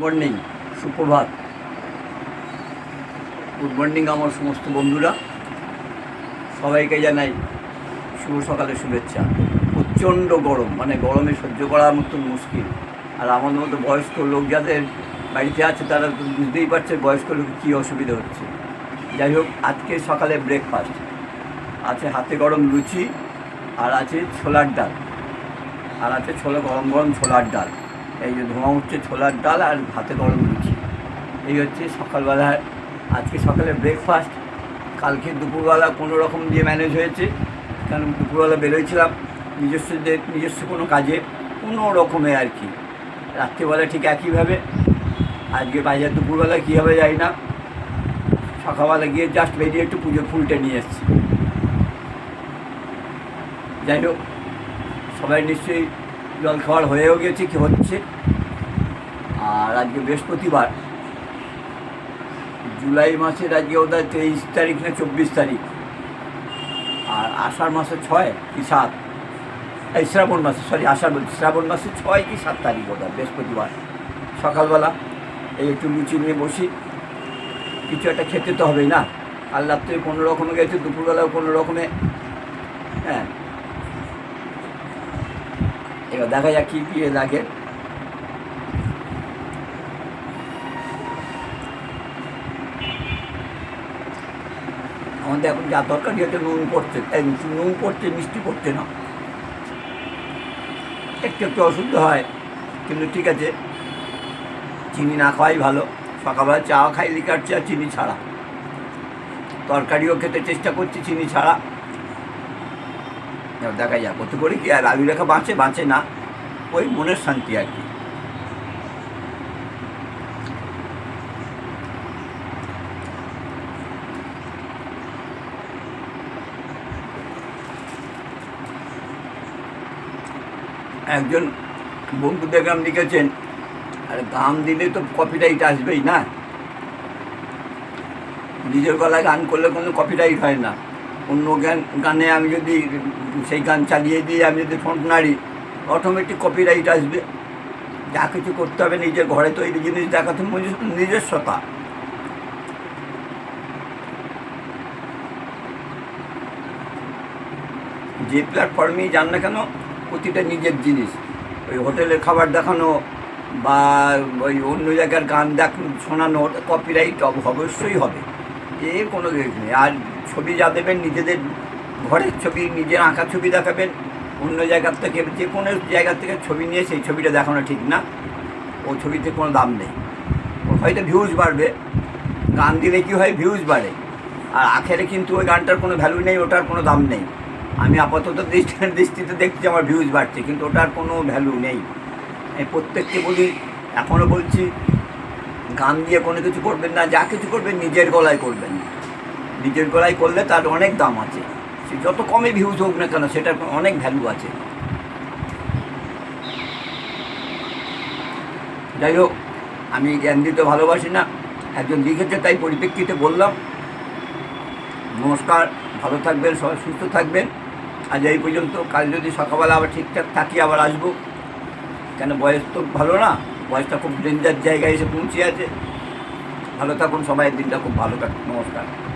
Morning সুপ্রভাত good morning আমার সমস্ত বন্ধুরা। সবাইকে জানাই শুভ সকালে শুভেচ্ছা। প্রচণ্ড গরম মানে গরমে সহ্য করার মতন মুশকিল। আর আমাদের মতো বয়স্ক লোক যাদের বাড়িতে আছে, তারা তো বুঝতেই পারছে বয়স্ক লোকের কী অসুবিধা হচ্ছে। যাই হোক, আজকে সকালে ব্রেকফাস্ট আছে হাতে গরম লুচি, আর আছে ছোলার ডাল। আর আছে ছোলা গরম গরম ছোলার ডাল। এই যে ধোঁয়া উঠছে, ছোলার ডাল আর ভাতে গরম লুচি এই হচ্ছে সকালবেলায় আজকে সকালে ব্রেকফাস্ট কালকে দুপুরবেলা কোনো রকম দিয়ে ম্যানেজ হয়েছে, কারণ দুপুরবেলা বেরোয়ছিলাম নিজস্ব যে নিজস্ব কোনো কাজে, কোনো রকমে আর কি। রাত্রিবেলা ঠিক একইভাবে, আজকে বাজার দুপুরবেলা কী হবে যাই না, সকালবেলা গিয়ে জাস্ট বেরিয়ে একটু পুজোর ফুলটা নিয়ে এসেছি। যাই হোক, সবাই নিশ্চয়ই জল খাওয়ার হয়েও গেছে, কি হচ্ছে। আর আজকে বৃহস্পতিবার। জুলাই মাসের আজকে ওদের তেইশ তারিখ না চব্বিশ তারিখ। আর আষাঢ় মাসে ছয় কি সাত? এই শ্রাবণ মাসে সরি আষাঢ় বলছি, শ্রাবণ মাসে ছয় কি সাত তারিখ ওটা বৃহস্পতিবার। সকালবেলা এই একটু লুচি নিয়ে বসি। কিছু একটা খেতে তো হবেই না। আর রাত্রে কোনো রকমে গেছে, দুপুরবেলাও কোনো রকমে হ্যাঁ। এবার দেখা যাক কী কী লাগে। আমাদের এখন যা তরকারি হচ্ছে নুন পড়ছে। নুন পড়ছে, মিষ্টি পড়ছে না। একটু একটু অশুদ্ধ হয়, কিন্তু ঠিক আছে। চিনি না খাওয়াই ভালো। সকালবেলা চা খাই, লিকার চা, চিনি ছাড়া। তরকারিও খেতে চেষ্টা করছি চিনি ছাড়া। দেখা যাক কত করে কি আর আলু রেখা বাঁচে বাঁচে না। ওই মনের শান্তি আর কি। একজন বন্ধু দেখলাম লিখেছেন, আর গান দিলে তো কপিরাইট আসবেই না? নিজের গলায় গান করলে কোনো কপিরাইট হয় না। অন্য গান, গানে আমি যদি সেই গান চালিয়ে দিয়ে আমি যদি ফোন নাড়ি অটোমেটিক কপিরাইট আসবে। যা কিছু করতে হবে নিজের ঘরে তৈরি জিনিস দেখাতে নিজস্ব- নিজস্বতা যে প্ল্যাটফর্মেই যান না কেন প্রতিটা নিজের জিনিস। ওই হোটেলের খাবার দেখানো বা ওই অন্য জায়গার গান দেখ শোনানো, ওটা কপিরাইট অবশ্যই হবে। এ কোনো কিছু নেই। আর ছবি যা দেবেন, নিজেদের ঘরের ছবি, নিজের আঁকা ছবি দেখাবেন, অন্য জায়গার থেকে, যে কোনো জায়গা থেকে ছবি নিয়ে সেই ছবিটা দেখানো ঠিক না। ও ছবিতে কোনো দাম নেই। হয়তো ভিউজ বাড়বে। গান দিলে কি হয়? ভিউজ বাড়ে। আর আখেরে কিন্তু ওই গানটার কোনো ভ্যালু নেই, ওটার কোনো দাম নেই। আমি আপাতত দৃষ্টি দৃষ্টিতে দেখছি আমার ভিউজ বাড়ছে, কিন্তু ওটার কোনো ভ্যালু নেই। প্রত্যেককে বলি এখনও বলছি, গান দিয়ে কোনো কিছু করবেন না, যা কিছু করবেন নিজের গলায় করবেন। নিজের গলায় করলে তার অনেক দাম আছে। সে যত কমে ভিউজ হোক না কেন, সেটার অনেক ভ্যালু আছে। যাই হোক, আমি জ্ঞান দিতে ভালোবাসি না। একজন লিখেছে, তাই পরিপ্রেক্ষিতে বললাম। নমস্কার, ভালো থাকবেন, সবাই সুস্থ থাকবেন। আজ এই পর্যন্ত। কাল যদি সকালবেলা আবার ঠিকঠাক থাকি, আবার আসব। কেন বয়স তো ভালো না? বয়সটা খুব ডেঞ্জার জায়গায় এসে পৌঁছে আছে। ভালো থাকুন সবাই, দিনটা খুব ভালো থাকুন নমস্কার।